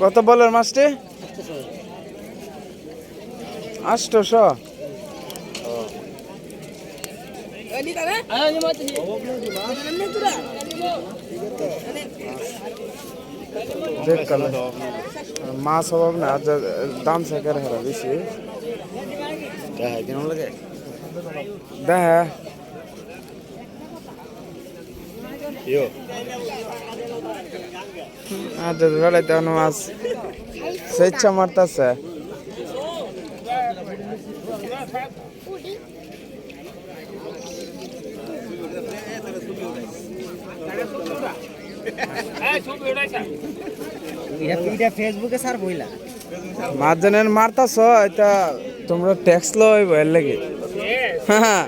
কত বলের মাছটি? আষ্টশো মাছ অভাব না দাম সাকার হারা বেশি। দেখা যদি বেড়াইতে মাছ স্বেচ্ছা মারতেছে। এটা ফেসবুকে স্যার বইলা মাছ মারতাছ এটা তোমরা ট্যাক্স লই এর লাগে। হ্যাঁ।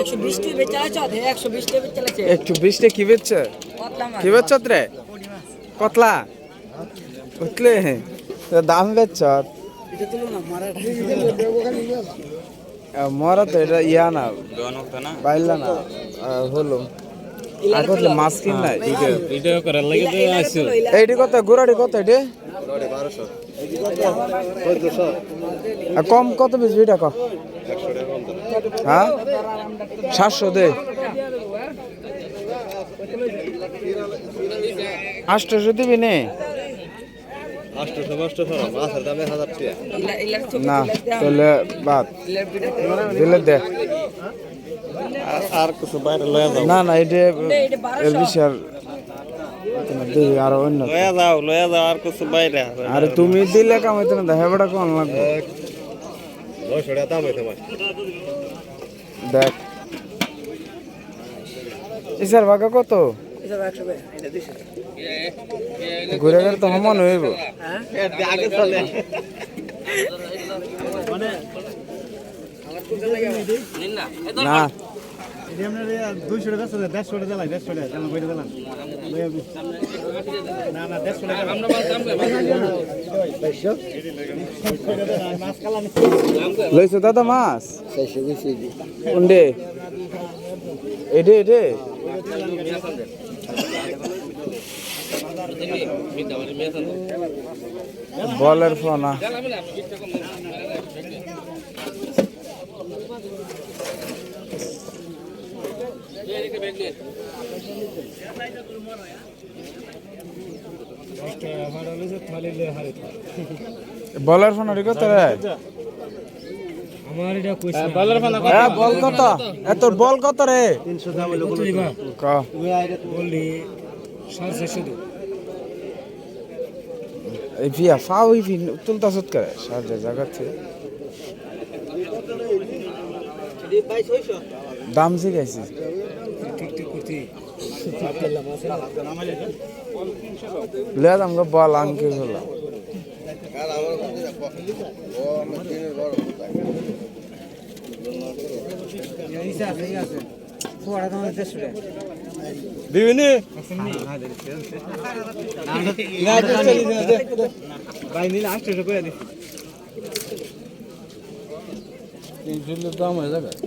একশো বিশ টি বেচা আছে একশো বিশ টি বেচা আছে একটু বৃষ্টি কি বেচছে? কি বেচছ রে? কতলা? দাম বেচছ এটা তুলো না মারা মরা তো এটা ইয়া না বাইলা না হলো মাছ কিন করার লাগে তো আসছো এইটি কত? গুড়াটি কত এটি? কম কত বেশি এটা কম হ্যাঁ? সাতশো দে। আটশোশো দিবি নে? আষ্টশো টাকা না তাহলে বাদ। দিলে দে। আর কিছু বাইরে না না এটা এর বেশি আর দিই আর অন্য লয়ে যাও লয়ে যাও আর কিছু বাইরে আরে তুমি দিলে কামাইতে না দেখা বেটা কোন লাগবে? হইতে দেখ। ইসার ভাগা কত? ঘুরে গেলে তো সমান হইব। না। দুইশো টাকা চলে দেড়শো টাকা দিলাই দেড়শো টাকা কেন বইটা দিলাম না না দেড়শো টাকা লইছো দাদা মাছ? কোনডে? এডে এডে? বলের ফোনা বলের ফোনা কত বল কত? এত বল কত রে? ভিয়া ফাও তুলতা সত করে দাম শিখাইছি ঠিক ঠিক করছি লে আমগো বল দিবিনি? দিস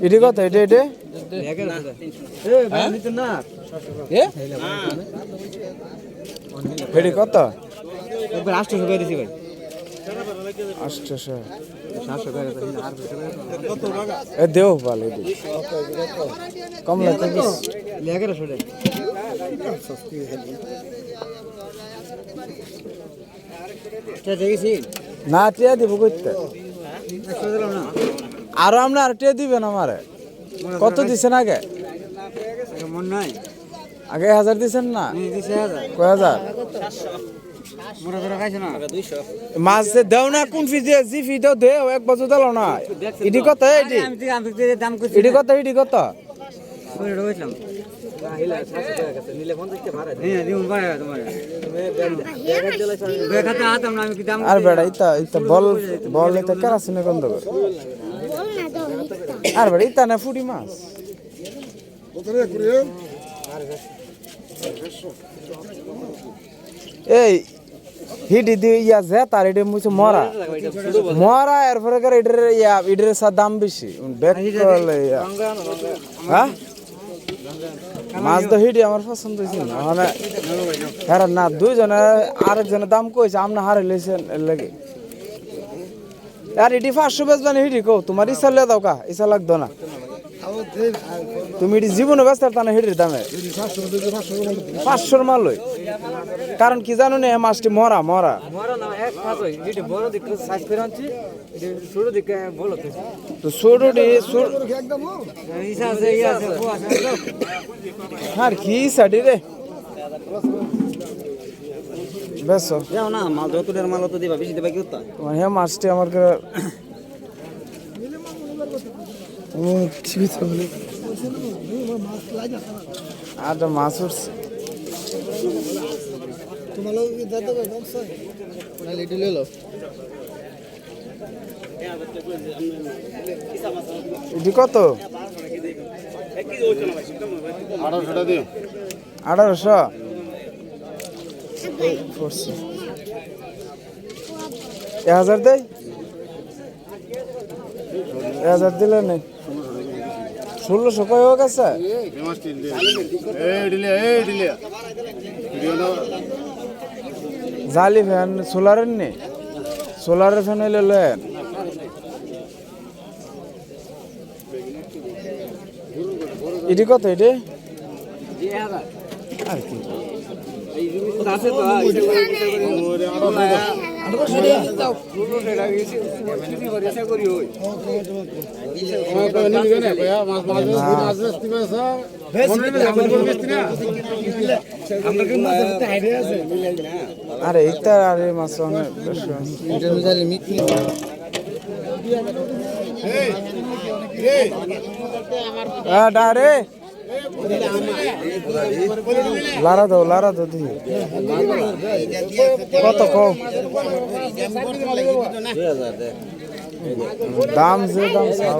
এটি কত এটা এটা এটি কত? আটশো টাকা দিছি ভাই। আষ্টশো সাতশো এ দেও ভালো কম লাগে। এগারোশো না টিয়া দিব আরও আমরা আর টিয়া দিবেন আমারে। কত দিছেন আগে? নাই আগে হাজার দিছেন না? কয় হাজার? দেও না, কোন দেও এক না। কত কত কত? আর বেড়া, ইতা ইতা, বল বল কেরাসিনে গন্ধ আর বেড়া ইতা না ফুটি মাছ এই হিডি দিয়ে ইয়া যে তার এটা মুছে মরা মরা এরপরে করে এটার ইয়া এটার সা দাম বেশি ব্যাক করলে ইয়া হ্যাঁ মাছ তো হিডি আমার পছন্দ হয়েছে না মানে হ্যাঁ না দুইজনে আরেকজনের দাম কইছে আপনি হারে লইছেন এর লাগে আর এটি পাঁচশো বেচবেন হিডি কো তোমার ইচ্ছা লে দাও কা ইচ্ছা লাগতো না। তুমি এটি জীবনে ব্যস্ত তা না হিডির দামে। পাঁচশোর মাল লই। কারণ কি জানো না মাছটি মরা মরা। হয় তো ছোটটি আর কি সাডি রে? বেশ যাও না মাল যতটার মাল তো দিবা বেশি দিবা কি উত্তা তোমার হ্যাঁ মাছটি আমার করে ও কি বলে। আর মাছ উঠছে। এটি কত? আঠারোশোটা আঠারোশো? এক হাজার দেই এক হাজার দিলে নেই ষোলোশো কয় হোক আছে না জালি ফ্যান সোলারের নেই সোলারের ফ্যান হইলে লেন এটি কত এটি? আর কি? আরে ইতা আরে মাছ অনেক। হ্যাঁ ডারে লারা দাও লারা দাও দিই কত কম? দাম যে দাম চাও।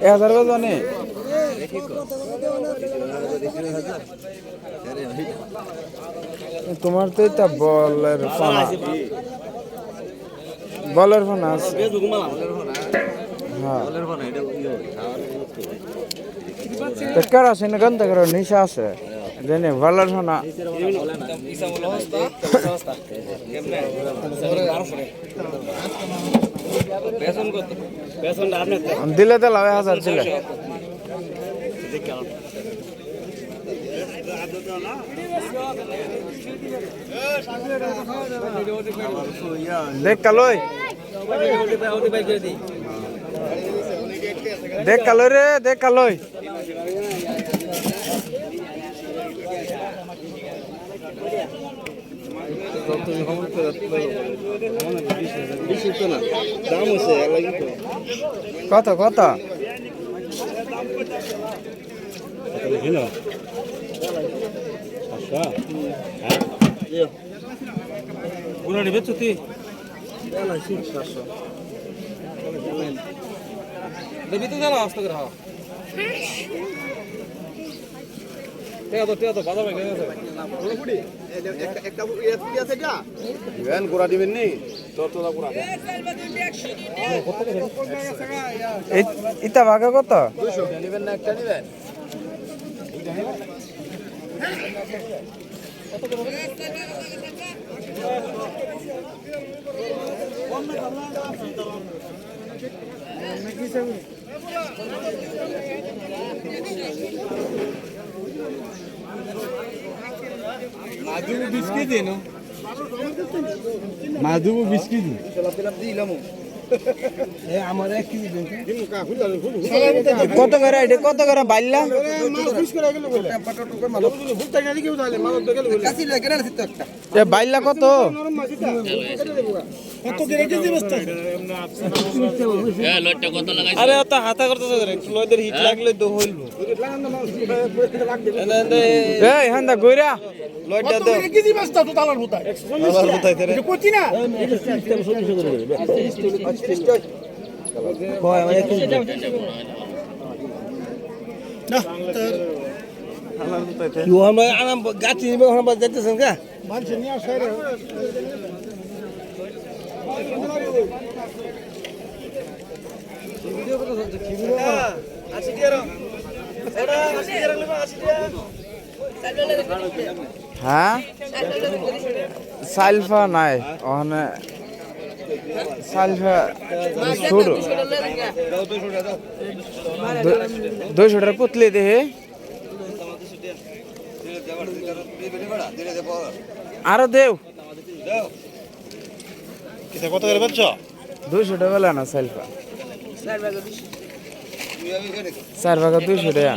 এক হাজার তোমার তো এটা বলের ফানা। বলের ফানা আছে। হ্যাঁ। টেক্কার আছে? না গন্ধ করে? নিশা আছে। জানে বলের ফানা দিলে দিলাম এক হাজার, দিলে। দেখ কালই। দেখ কালই রে, দেখ কালই। দাম হচ্ছে এক লাগি তো কত কত? পুরানি বেচছো তুই দেবি তো জানা আস্তে করে হাওয়া টেয়া তো টেয়া তো বাজার ভেঙে গেছে। ভ্যান গোড়া দিবেন নি? তোর তোলা গোড়া। এই- ইটা ভাগে কত? নিবেন না একটা নিবেন? বিস্কিট দিন মাধুবু বিস্কিট। কত করে এটা? কত করে বাইলা এ বাইলা কত? আরে তো হাতা করতেছ করে লয়দের হিট লাগলে তো হইল। এই হান্দা গইরা। লয়টা করে কেজি বেচতা তো তালার ভুতায়। আমার কোথায় রে এটা কচি না? না তার মানুষ নিয়ে আসে রে। হ্যাঁ? সাইলফা নাই ওখানে সাইলফা ছোট দুইশো টাকার পুতলি দেহে আরও দেও। কিতা করে বেচছ দুইশো টাকা না সাইলফা তুই চার ভাগা দুইশো টাকা।